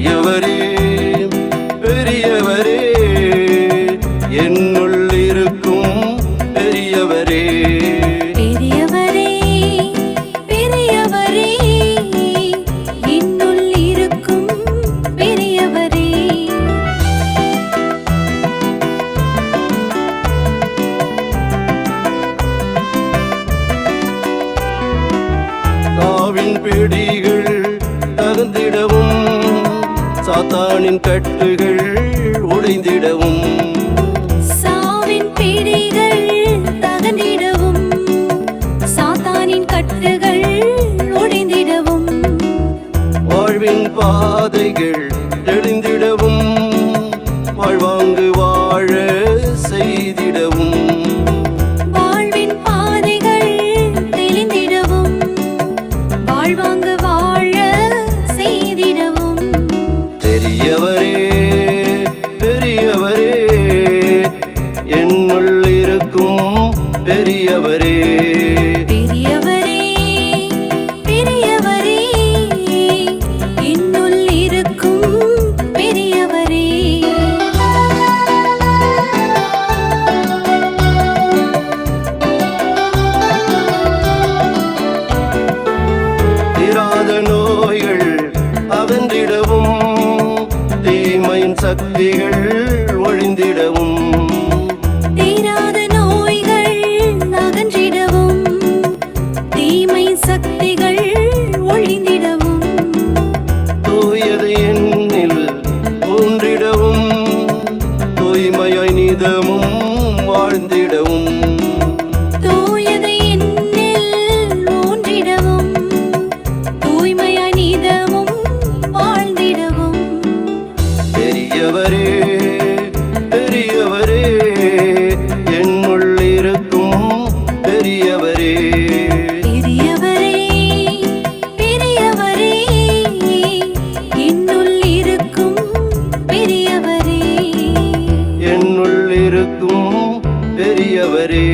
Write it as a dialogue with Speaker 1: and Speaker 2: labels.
Speaker 1: பெரியவரே பெரியவரே என்னுள் இருக்கும் பெரியவரே. பெரியவரே பெரியவரே என்னுள் இருக்கும் சாத்தானின் கட்டுகள் உடைந்திடவும்
Speaker 2: சாவின் பிடிகள் தகர்ந்திடவும். சாத்தானின் கட்டுகள் ஒடிந்திடவும்
Speaker 1: வாழ்வின் பாதைகள் பெரியவரே. பெரியவரே பெரியவரே
Speaker 2: என்னுள் இருக்கும் பெரியவரே.
Speaker 1: தீராத நோய்கள் அகன்றிடவும் தீமையின் சக்திகள் ஒழிந்திடவும். தூய்மையாய் வாழ்ந்திடவும். இருக்கும் பெரியவரே